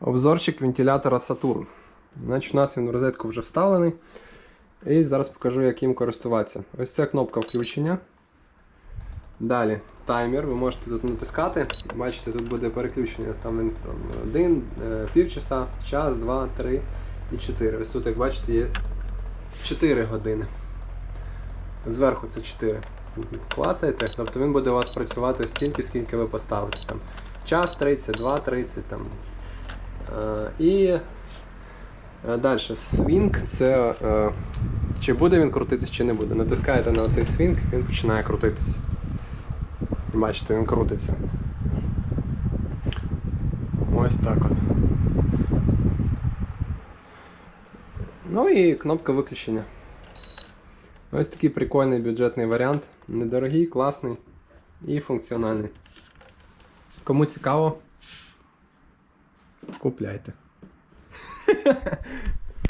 Обзорчик вентилятора Saturn. Значить, у нас він в розетку вже вставлений. І зараз покажу, як їм користуватися. Ось це кнопка включення. Далі таймер. Ви можете тут натискати. Бачите, тут буде переключення. Там він там, один, е, півчаса, час, два, три і чотири. Ось тут, як бачите, є 4 години. Зверху це 4. Клацаєте, тобто він буде у вас працювати стільки, скільки ви поставите. Там, час 30, 2, 30. Там. Е, і далі свінг це е, чи буде він крутитись, чи не буде. Натискаєте на цей свінг, він починає крутитись. Бачите, він крутиться. Ось так от. Ну і кнопка виключення. Ось такий прикольний бюджетний варіант. Недорогий, класний і функціональний. Кому цікаво, completa.